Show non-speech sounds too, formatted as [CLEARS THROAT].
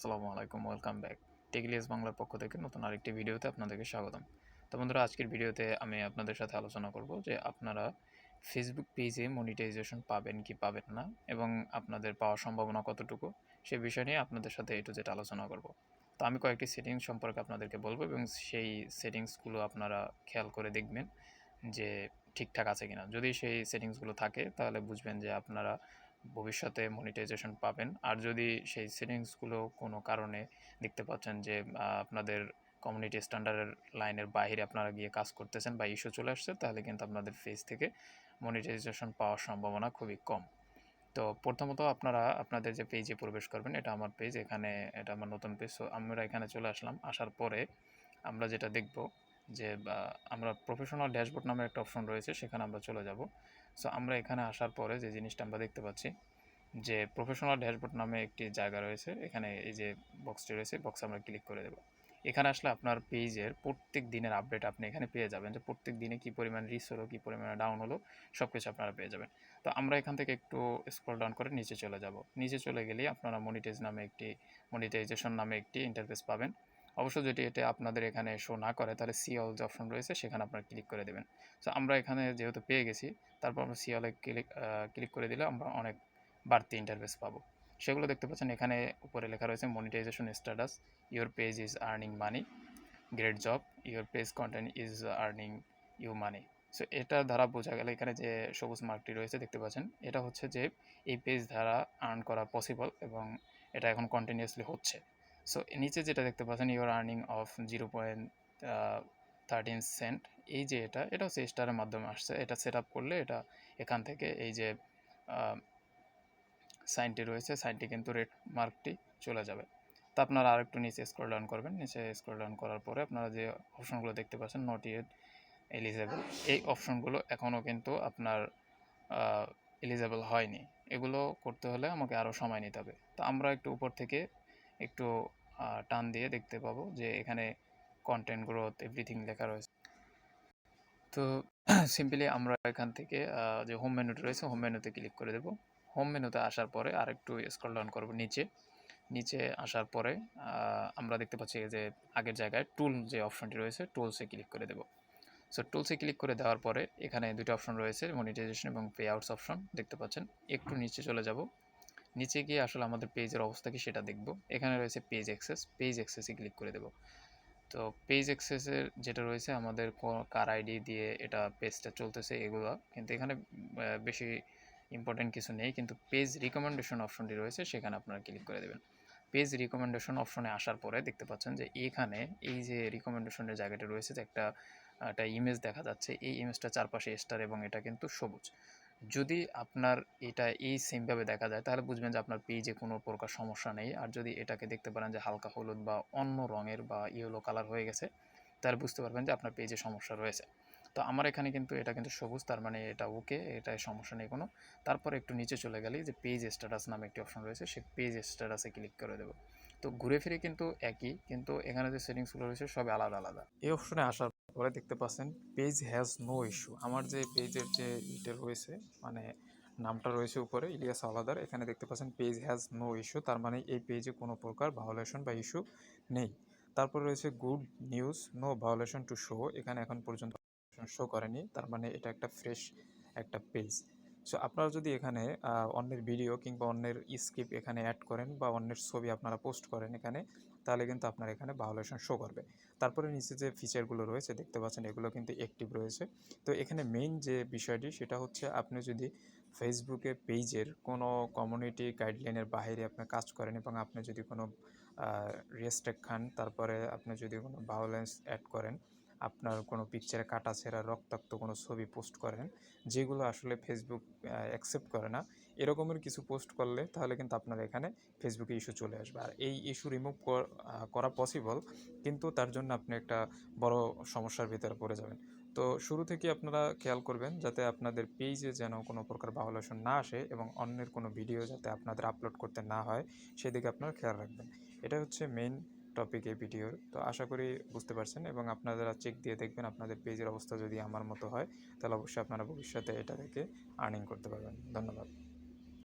আসসালামু আলাইকুম welcome back টেকলিয়াস বাংলার পক্ষ থেকে নতুন আরেকটি ভিডিওতে আপনাদেরকে স্বাগতম। তো বন্ধুরা, আজকের ভিডিওতে আমি আপনাদের সাথে আলোচনা করব যে আপনারা ফেসবুক পেজে মনিটাইজেশন পাবেন কি পাবেন না এবং আপনাদের পাওয়ার সম্ভাবনা কতটুকু, সে বিষয় নিয়ে আপনাদের সাথে এটু যেটা আলোচনা করব। তো আমি কয়েকটি সেটিংস সম্পর্কে আপনাদেরকে বলব এবং সেই সেটিংসগুলো আপনারা খেয়াল করে দেখবেন যে ঠিকঠাক আছে কিনা। যদি সেই সেটিংসগুলো থাকে, তাহলে বুঝবেন যে আপনারা ভবিষ্যতে মনিটাইজেশন পাবেন। আর যদি সেই সেটিংসগুলো কোনো কারণে দেখতে পাচ্ছেন যে আপনাদের কমিউনিটি স্ট্যান্ডার্ডের লাইনের বাইরে আপনারা গিয়ে কাজ করতেছেন বা ইস্যু চলে আসছে, তাহলে কিন্তু আপনাদের ফেজ থেকে মনিটাইজেশন পাওয়ার সম্ভাবনা খুবই কম। তো প্রথমত আপনারা আপনাদের যে পেজে প্রবেশ করবেন, এটা আমার পেজ এখানে এটা আমার নতুন পেজ আমরা এখানে চলে আসলাম। আসার পরে আমরা যেটা দেখব যে আমরা প্রফেশনাল ড্যাশবোর্ড নামের একটা অপশন রয়েছে, সেখানে আমরা চলে যাব। সো আমরা এখানে আসার পরে যে জিনিসটা আমরা দেখতে পাচ্ছি, যে প্রফেশনাল ড্যাশবোর্ড নামে একটি জায়গা রয়েছে। এখানে এই যে বক্সটি রয়েছে বক্সে আমরা ক্লিক করে দেবো। এখানে আসলে আপনার পেজের প্রত্যেক দিনের আপডেট আপনি এখানে পেয়ে যাবেন, যে প্রত্যেক দিনে কী পরিমাণ রিস হলো, কী পরিমাণে ডাউন হলো সব কিছু আপনারা পেয়ে যাবেন। তো আমরা এখান থেকে একটু স্ক্রল ডাউন করে নিচে চলে যাব। নিচে চলে গেলেই আপনারা মনিটাইজ নামে একটি মনিটাইজেশন নামে একটি ইন্টারফেস পাবেন। অবশ্য যদি এটা আপনাদের এখানে শো না করে, তাহলে সি অল যে অপশন রয়েছে, সেখানে আপনারা ক্লিক করে দেবেন। সো আমরা এখানে যেহেতু পেয়ে গেছি, তারপর আমরা সি অলে ক্লিক ক্লিক করে দিলে আমরা অনেক বাড়তি ইন্টারফেস পাবো। সেগুলো দেখতে পাচ্ছেন, এখানে উপরে লেখা রয়েছে monetization status your page is earning money great job your page content is earning you money so এটা দ্বারা বোঝা গেল এখানে যে সবুজ মার্কটি রয়েছে, দেখতে পাচ্ছেন? এটা হচ্ছে যে এই পেজ দ্বারা আর্ন করা পসিবল এবং এটা এখন কন্টিনিউয়াসলি হচ্ছে। সো নিচে যেটা দেখতে পাচ্ছেন your earning of zero point thirteen cent এই যে এটা এটা হচ্ছে স্টারের মাধ্যমে আসছে। এটা সেট আপ করলে এটা এখান থেকে এই যে সাইনটি রয়েছে সাইনটি কিন্তু রেড মার্কটি চলে যাবে। তা আপনারা আর একটু নিচে স্ক্রল ডাউন করবেন। নিচে স্ক্রল ডাউন করার পরে আপনারা যে অপশনগুলো দেখতে পাচ্ছেন নট ইয়েট এলিজেবল এই অপশনগুলো এখনও কিন্তু আপনার এলিজেবল হয়নি। এগুলো করতে হলে আমাকে আরও সময় নিতে হবে। তো আমরা একটু উপর থেকে একটু টান দিয়ে দেখতে পাবো যে এখানে কন্টেন্ট গ্রোথ এভরিথিং লেখা রয়েছে। তো [CLEARS THROAT] সিম্পলি আমরা এখান থেকে যে হোম মেনুটি রয়েছে হোম মেনুতে ক্লিক করে দেব। হোম মেনুতে আসার পরে আরেকটু স্ক্রল ডাউন করব নিচে। নিচে আসার পরে আমরা দেখতে পাচ্ছি যে আগের জায়গায় টুল যে অপশনটি রয়েছে টুলসে ক্লিক করে দেব। সো টুলসে ক্লিক করে দেওয়ার পরে এখানে দুটো অপশন রয়েছে মনিটাইজেশন এবং পে আউটস অপশন দেখতে পাচ্ছেন। একটু নিচে চলে যাব। নিচে গিয়ে আসলে আমাদের পেজের অবস্থা কি সেটা দেখব। এখানে রয়েছে পেজ অ্যাক্সেস পেজ অ্যাক্সেসে ক্লিক করে দেব। তো পেজ অ্যাক্সেসের যেটা রয়েছে আমাদের কার আইডি দিয়ে এটা পেজটা চলতেছে এগুলো। কিন্তু এখানে বেশি ইম্পর্টেন্ট কিছু নেই। কিন্তু পেজ রিকমেন্ডেশন অপশনটি রয়েছে, সেখানে আপনারা ক্লিক করে দেবেন। পেজ রিকমেন্ডেশন অপশনে আসার পরে দেখতে পাচ্ছেন যে এখানে এই যে রিকমেন্ডেশনের জায়গাটা রয়েছে যে একটা একটা ইমেজ দেখা যাচ্ছে। এই ইমেজটা চারপাশে স্টার এবং এটা কিন্তু সবুজ। যদি আপনার এটা এই সেমভাবে দেখা যায়, তাহলে বুঝবেন যে আপনার পেজে কোনো প্রকার সমস্যা নেই। আর যদি এটাকে দেখতে পারেন যে হালকা হলুদ বা অন্য রঙের বা ইয়েলো কালার হয়ে গেছে, তাহলে বুঝতে পারবেন যে আপনার পেজে সমস্যা রয়েছে। তো আমার এখানে কিন্তু এটা কিন্তু সবুজ, তার মানে এটা ওকে এটাই সমস্যা নেই কোনো। তারপর একটু নিচে চলে গেলেই যে পেজ স্ট্যাটাস নামে একটি অপশন রয়েছে সেই পেজ স্ট্যাটাসে ক্লিক করে দেবো। তো ঘুরে ফিরে কিন্তু একই, কিন্তু এখানে যে সেটিংসগুলো রয়েছে সব আলাদা আলাদা। এই অপশনে আসার পরে দেখতে পাচ্ছেন পেজ হ্যাজ নো ইস্যু আমার যে পেজের যে ইটা রয়েছে মানে নামটা রয়েছে উপরে, ইলিয়াস আলাদার, এখানে দেখতে পাচ্ছেন পেজ হ্যাজ নো ইস্যু তার মানে এই পেজে কোনো প্রকার ভায়োলেশন বা ইস্যু নেই। তারপর রয়েছে good news no violation to show এখানে এখন পর্যন্ত শো করেনি, তার মানে এটা একটা ফ্রেশ একটা পেজ সো আপনারা যদি এখানে অন্যের ভিডিও কিংবা অন্যের স্কিপ এখানে অ্যাড করেন বা অন্যের ছবি আপনারা পোস্ট করেন এখানে, তাহলে কিন্তু আপনার এখানে ভায়োলেশন শো করবে। তারপরে নিচে যে ফিচারগুলো রয়েছে, দেখতে পাচ্ছেন এগুলো কিন্তু অ্যাক্টিভ রয়েছে। তো এখানে মেইন যে বিষয়টি, সেটা হচ্ছে আপনি যদি ফেসবুকে পেজের কোনো কমিউনিটি গাইডলাইনের বাইরে আপনি কাজ করেন এবং আপনি যদি কোনো রেস্ট্রিক্ট খান, তারপরে আপনি যদি কোনো ভায়োলেন্স অ্যাড করেন আপনার কোনো পিকচারে কাটা ছেঁড়া, রক্তাক্ত কোনো ছবি পোস্ট করেন, যেগুলো আসলে ফেসবুক অ্যাকসেপ্ট করে না, এরকমের কিছু পোস্ট করলে তাহলে কিন্তু আপনার এখানে ফেসবুকে ইস্যু চলে আসবে। আর এই ইস্যু রিমুভ করা পসিবল কিন্তু তার জন্য আপনি একটা বড় সমস্যার ভিতরে পড়ে যাবেন। তো শুরু থেকে আপনারা খেয়াল করবেন যাতে আপনাদের পেজে যেন কোনো প্রকার ভায়োলেশন না আসে এবং অন্যের কোনো ভিডিও যাতে আপনাদের আপলোড করতে না হয়, সেদিকে আপনারা খেয়াল রাখবেন। এটা হচ্ছে মেইন টপিক এই ভিডিওর তো আশা করি বুঝতে পারছেন এবং আপনারা চেক দিয়ে দেখবেন আপনাদের পেজের অবস্থা যদি আমার মতো হয়, তাহলে অবশ্যই আপনারা ভবিষ্যতে এটা থেকে আর্নিং করতে পারবেন। ধন্যবাদ।